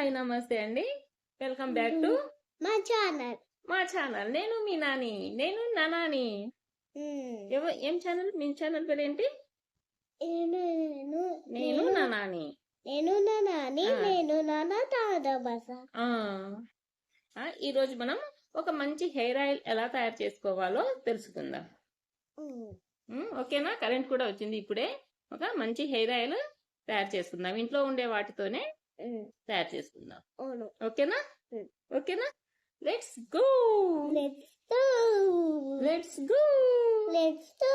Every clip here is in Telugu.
హాయ్ నమస్తే అండి. వెల్కమ్ బ్యాక్ టు మా ఛానల్ మా ఛానల్ నేను మీ నాని. నేను నానాని. ఎవ- ఏం ఛానల్ మీ ఛానల్ పేరు ఏంటి నేను నేను నానాని. నేను నా నాని. నేను నాన్న తాత బస ఆ. ఆ, ఈ రోజు మనం ఒక మంచి హెయిర్ ఆయిల్ ఎలా తయారు చేసుకోవాలో తెలుసుకుందాం. ఉమ్, ఓకేనా? కరెంట్ కూడా వచ్చింది ఇప్పుడే. ఒక మంచి హెయిర్ ఆయిల్ తయారు చేసుకుందాం. ఇంట్లో ఉండే వాటితోనే తయారు చేసుకుందాం ఓకేనా. ఓకేనా let's go let's go let's go let's go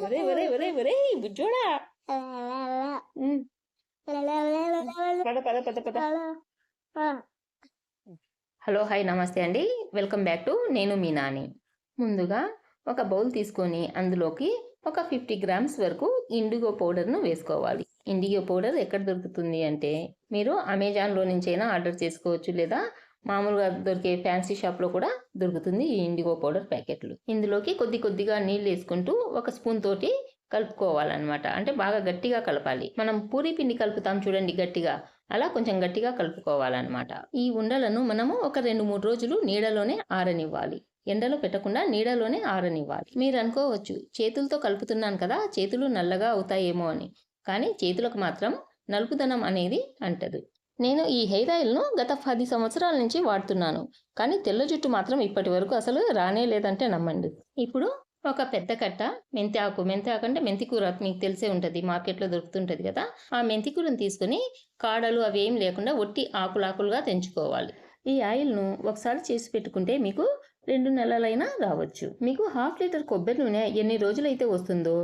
ఒరే ఒరే ఒరే ఒరే బుజ్జోడా ఉమ్, పద పద పద పద హలో హాయ్ నమస్తే అండి. వెల్కమ్ బ్యాక్ టు నేను మీ నాని. ముందుగా ఒక బౌల్ తీసుకొని అందులోకి ఒక ఫిఫ్టీ గ్రామ్స్ వరకు ఇండిగో పౌడర్ను వేసుకోవాలి. ఇండిగో పౌడర్ ఎక్కడ దొరుకుతుంది అంటే మీరు అమెజాన్లో నుంచైనా ఆర్డర్ చేసుకోవచ్చు లేదా మామూలుగా దొరికే ఫ్యాన్సీ షాప్లో కూడా దొరుకుతుంది ఈ ఇండిగో పౌడర్ ప్యాకెట్లు. ఇందులోకి కొద్ది కొద్దిగా నీళ్ళు వేసుకుంటూ ఒక స్పూన్ తోటి కలుపుకోవాలన్నమాట. అంటే బాగా గట్టిగా కలపాలి. మనం పూరి పిండి కలుపుతాం చూడండి గట్టిగా. అలా కొంచెం గట్టిగా కలుపుకోవాలన్నమాట. ఈ ఉండలను మనము ఒక రెండు మూడు రోజులు నీడలోనే ఆరనివ్వాలి. ఎండలో పెట్టకుండా నీడలోనే ఆరనివ్వాలి. మీరు అనుకోవచ్చు చేతులతో కలుపుతున్నాను కదా చేతులు నల్లగా అవుతాయేమో అని. కానీ చేతులకు మాత్రం నలుపుదనం అనేది అంటదు. నేను ఈ హెయిర్ ఆయిల్ను గత పది సంవత్సరాల నుంచి వాడుతున్నాను. కానీ తెల్ల జుట్టు మాత్రం ఇప్పటి వరకు అసలు రానే లేదంటే నమ్మండి. ఇప్పుడు ఒక పెద్ద కట్ట మెంతి ఆకు. మెంతి ఆకు అంటే మెంతి కూర మీకు తెలిసే ఉంటుంది మార్కెట్లో దొరుకుతుంటుంది కదా. ఆ మెంతి తీసుకుని తీసుకొని కాడలు అవి ఏం లేకుండా ఒట్టి ఆకులాకులుగా తెంచుకోవాలి. ఈ ఆయిల్ను ఒకసారి చేసి పెట్టుకుంటే మీకు రెండు నెలలైనా రావచ్చు. మీకు హాఫ్ లీటర్ కొబ్బరి నూనె ఎన్ని రోజులైతే వస్తుందో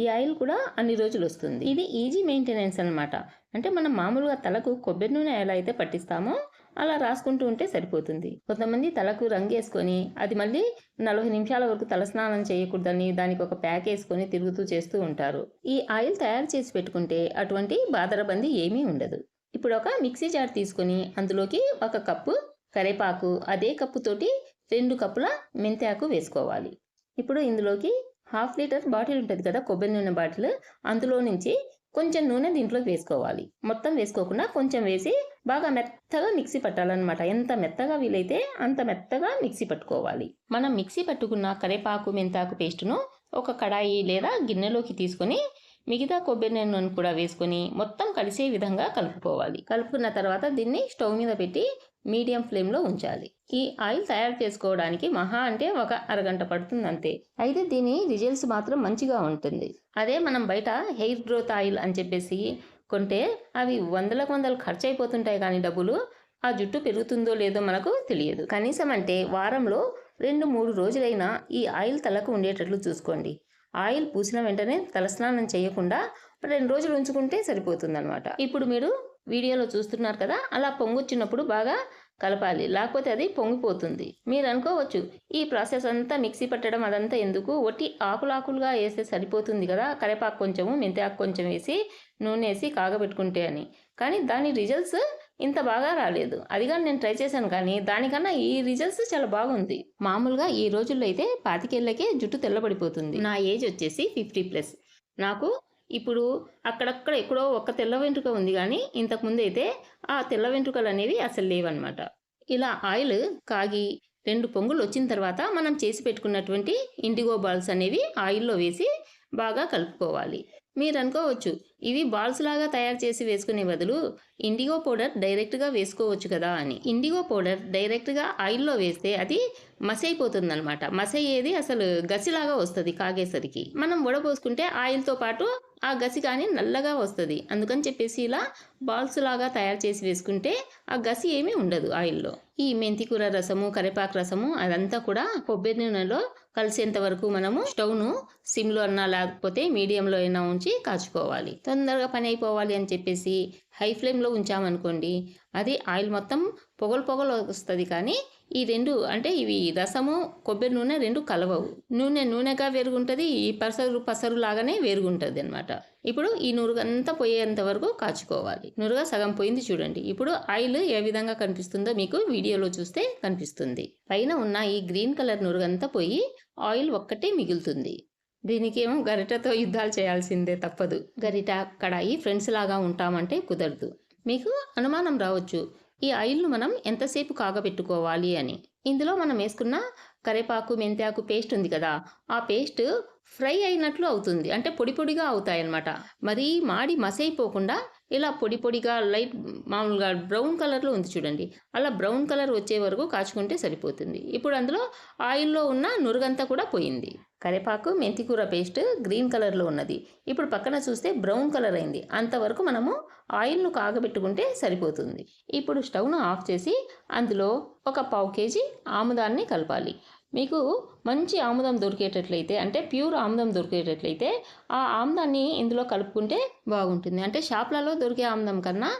ఈ ఆయిల్ కూడా అన్ని రోజులు వస్తుంది. ఇది ఈజీ మెయింటెనెన్స్ అన్నమాట. అంటే మనం మామూలుగా తలకు కొబ్బరి నూనె ఎలా అయితే పట్టిస్తామో అలా రాసుకుంటూ ఉంటే సరిపోతుంది. కొంతమంది తలకు రంగు వేసుకొని అది మళ్ళీ నలభై నిమిషాల వరకు తలస్నానం చేయకూడదని దానికి ఒక ప్యాక్ వేసుకొని తిరుగుతూ చేస్తూ ఉంటారు. ఈ ఆయిల్ తయారు చేసి పెట్టుకుంటే అటువంటి బాదరబంది ఏమీ ఉండదు. ఇప్పుడు ఒక మిక్సీ జార్ తీసుకొని అందులోకి ఒక కప్పు కరేపాకు అదే కప్పుతోటి రెండు కప్పుల మెంతాకు వేసుకోవాలి. ఇప్పుడు ఇందులోకి హాఫ్ లీటర్ బాటిల్ ఉంటుంది కదా కొబ్బరి నూనె బాటిల్. అందులో నుంచి కొంచెం నూనె దీంట్లోకి వేసుకోవాలి. మొత్తం వేసుకోకుండా కొంచెం వేసి బాగా మెత్తగా మిక్సీ పట్టాలన్నమాట. ఎంత మెత్తగా వీలైతే అంత మెత్తగా మిక్సీ పట్టుకోవాలి. మనం మిక్సీ పట్టుకున్న కరేపాకు మెంతాకు పేస్టును ఒక కడాయి లేదా గిన్నెలోకి తీసుకొని మిగతా కొబ్బరి నూనెను కూడా వేసుకొని మొత్తం కలిసే విధంగా కలుపుకోవాలి. కలుపుకున్న తర్వాత దీన్ని స్టవ్ మీద పెట్టి మీడియం ఫ్లేమ్లో ఉంచాలి. ఈ ఆయిల్ తయారు చేసుకోవడానికి మహా అంటే ఒక అరగంట పడుతుంది అంతే అయితే దీని రిజల్ట్స్ మాత్రం మంచిగా ఉంటుంది. అదే మనం బయట హెయిర్ గ్రోత్ ఆయిల్ అని చెప్పేసి కొంటే అవి వందలకు వందలు ఖర్చు అయిపోతుంటాయి కానీ డబ్బులు ఆ జుట్టు పెరుగుతుందో లేదో మనకు తెలియదు. కనీసం అంటే వారంలో రెండు మూడు రోజులైనా ఈ ఆయిల్ తలకు ఉండేటట్లు చూసుకోండి. ఆయిల్ పూసిన వెంటనే తలస్నానం చేయకుండా రెండు రోజులు ఉంచుకుంటే సరిపోతుందన్నమాట. ఇప్పుడు మీరు వీడియోలో చూస్తున్నారు కదా అలా పొంగొచ్చినప్పుడు బాగా కలపాలి. లేకపోతే అది పొంగిపోతుంది. మీరు అనుకోవచ్చు ఈ ప్రాసెస్ అంతా మిక్సీ పట్టడం అదంతా ఎందుకు? ఒట్టి ఆకులాకులుగా వేస్తే సరిపోతుంది కదా కరేపాకు కొంచెము మెంతాకు కొంచెం వేసి నూనె వేసి కాగబెట్టుకుంటే అని. కానీ దాని రిజల్ట్స్ ఇంత బాగా రాలేదు. అది కానీ నేను ట్రై చేశాను కానీ దానికన్నా ఈ రిజల్ట్స్ చాలా బాగుంది. మామూలుగా ఈ రోజుల్లో అయితే పాతికేళ్ళకే జుట్టు తెల్లబడిపోతుంది. నా ఏజ్ వచ్చేసి ఫిఫ్టీ ప్లస్. నాకు ఇప్పుడు అక్కడక్కడ ఎక్కడో ఒక తెల్ల వెంట్రుక ఉంది కానీ ఇంతకుముందు అయితే ఆ తెల్ల వెంట్రుకలు అనేవి అసలు లేవన్నమాట. ఇలా ఆయిల్ కాగి రెండు పొంగులు వచ్చిన తర్వాత మనం చేసి పెట్టుకున్నటువంటి ఇండిగో బాల్స్ అనేవి ఆయిల్లో వేసి బాగా కలుపుకోవాలి. మీరు అనుకోవచ్చు ఇవి బాల్స్ లాగా తయారు చేసి వేసుకునే బదులు ఇండిగో పౌడర్ డైరెక్ట్గా వేసుకోవచ్చు కదా అని. ఇండిగో పౌడర్ డైరెక్ట్గా ఆయిల్లో వేస్తే అది మసి అయిపోతుంది అనమాట మసి అయ్యేది అసలు గసిలాగా వస్తుంది కాగేసరికి. మనం వడపోసుకుంటే ఆయిల్తో పాటు ఆ గసి కానీ నల్లగా వస్తుంది. అందుకని చెప్పేసి ఇలా బాల్స్ లాగా తయారు చేసి వేసుకుంటే ఆ గసి ఏమీ ఉండదు ఆయిల్లో. ఈ మెంతికూర రసము కరివేపాకు రసము అదంతా కూడా కొబ్బరి నూనెలో కలిసేంత వరకు మనము స్టవ్ను సిమ్లో అన్నా లేకపోతే మీడియంలో అయినా ఉంచి కాచుకోవాలి. తొందరగా పని అయిపోవాలి అని చెప్పేసి హై ఫ్లేమ్లో ఉంచామనుకోండి అది ఆయిల్ మొత్తం పొగలు పొగలు వస్తుంది కానీ ఈ రెండు అంటే ఇవి రసము కొబ్బరి నూనె రెండు కలవవు. నూనె నూనెగా వేరుగుంటుంది ఈ పసరు పసరు లాగానే వేరుగుంటుంది అనమాట ఇప్పుడు ఈ నురుగంతా పోయేంత వరకు కాచుకోవాలి. నురుగా సగం పోయింది చూడండి. ఇప్పుడు ఆయిల్ ఏ విధంగా కనిపిస్తుందో మీకు వీడియోలో చూస్తే కనిపిస్తుంది. పైన ఉన్న ఈ గ్రీన్ కలర్ నురుగంతా పోయి ఆయిల్ ఒక్కటే మిగులుతుంది. దీనికేమో గరిటతో యుద్ధాలు చేయాల్సిందే తప్పదు. గరిట కడాయి ఫ్రెండ్స్ లాగా ఉంటామంటే కుదరదు. మీకు అనుమానం రావచ్చు. ఈ ఆయిల్ను మనం ఎంతసేపు కాగబెట్టుకోవాలి అని? ఇందులో మనం వేసుకున్న కరేపాకు మెంతాకు పేస్ట్ ఉంది కదా ఆ పేస్ట్ ఫ్రై అయినట్లు అవుతుంది. అంటే పొడి పొడిగా అవుతాయి అన్నమాట మరి మాడి మసైపోకుండా ఇలా పొడి పొడిగా లైట్ మామూలుగా బ్రౌన్ కలర్లో ఉంది చూడండి. అలా బ్రౌన్ కలర్ వచ్చే వరకు కాచుకుంటే సరిపోతుంది. ఇప్పుడు అందులో ఆయిల్లో ఉన్న నురుగంతా కూడా పోయింది. కరివేపాకు మెంతికూర పేస్ట్ గ్రీన్ కలర్లో ఉన్నది. ఇప్పుడు పక్కన చూస్తే బ్రౌన్ కలర్ అయింది. అంతవరకు మనము ఆయిల్ను కాగబెట్టుకుంటే సరిపోతుంది. ఇప్పుడు స్టవ్ను ఆఫ్ చేసి అందులో ఒక పావు కేజీ ఆముదాన్ని కలపాలి. మీకు మంచి ఆముదం దొరికేటట్లయితే అంటే ప్యూర్ ఆముదం దొరికేటట్లయితే ఆ ఆముదాన్ని ఇందులో కలుపుకుంటే బాగుంటుంది. అంటే షాప్లలో దొరికే ఆముదం కన్నా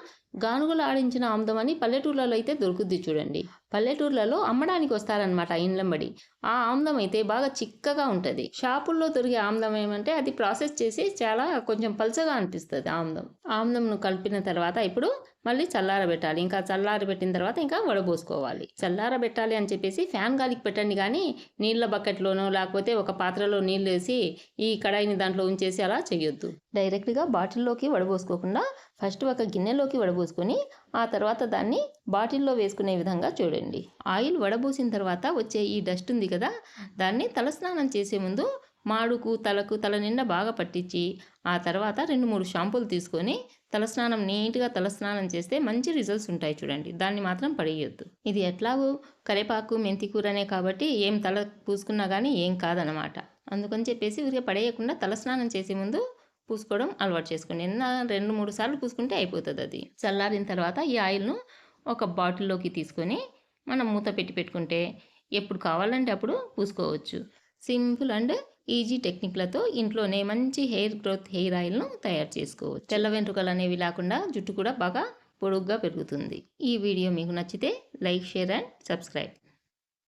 గానుగలు ఆడించిన ఆముదం అని పల్లెటూర్లలో అయితే దొరుకుద్ది చూడండి. పల్లెటూర్లలో అమ్మడానికి వస్తారనమాట ఇండ్లంబడి ఆ ఆముదం అయితే బాగా చిక్కగా ఉంటుంది. షాపుల్లో దొరికే ఆముదం ఏమంటే అది ప్రాసెస్ చేసి చాలా కొంచెం పల్చగా అనిపిస్తుంది ఆముదం ఆమ్లంను కలిపిన తర్వాత ఇప్పుడు మళ్ళీ చల్లారబెట్టాలి. ఇంకా చల్లారబెట్టిన తర్వాత ఇంకా వడబోసుకోవాలి. చల్లారబెట్టాలి అని చెప్పేసి ఫ్యాన్ గాలికి పెట్టండి కానీ నీళ్ళ బకెట్లోనో లేకపోతే ఒక పాత్రలో నీళ్ళు వేసి ఈ కడాయిని దాంట్లో ఉంచేసి అలా చేయొద్దు. డైరెక్ట్గా బాటిల్లోకి వడబోసుకోకుండా ఫస్ట్ ఒక గిన్నెలోకి వడబోసుకొని ఆ తర్వాత దాన్ని బాటిల్లో వేసుకునే విధంగా చూడండి. ఆయిల్ వడబోసిన తర్వాత వచ్చే ఈ డస్ట్ ఉంది కదా దాన్ని తలస్నానం చేసే ముందు మాడుకు తలకు తల నిండా బాగా పట్టించి ఆ తర్వాత రెండు మూడు షాంపూలు తీసుకొని తలస్నానం నీట్గా తలస్నానం చేస్తే మంచి రిజల్ట్స్ ఉంటాయి చూడండి. దాన్ని మాత్రం పడేయొద్దు. ఇది ఎట్లాగూ కరేపాకు మెంతి కూరనే కాబట్టి ఏం తల పూసుకున్నా కానీ ఏం కాదనమాట అందుకని చెప్పేసి ఊరికే పడేయకుండా తలస్నానం చేసే ముందు పూసుకోవడం అలవాటు చేసుకోండి. ఎన్న రెండు మూడు సార్లు పూసుకుంటే అయిపోతుంది అది. చల్లారిన తర్వాత ఈ ఆయిల్ను ఒక బాటిల్లోకి తీసుకొని మనం మూత పెట్టి పెట్టుకుంటే ఎప్పుడు కావాలంటే అప్పుడు పూసుకోవచ్చు. సింపుల్ అండ్ ఈజీ టెక్నిక్లతో ఇంట్లోనే మంచి హెయిర్ గ్రోత్ హెయిర్ ఆయిల్ను తయారు చేసుకోవచ్చు. తెల్ల వెంట్రుకలు అనేవి లేకుండా జుట్టు కూడా బాగా పొడుగ్గా పెరుగుతుంది. ఈ వీడియో మీకు నచ్చితే లైక్ షేర్ అండ్ సబ్స్క్రైబ్.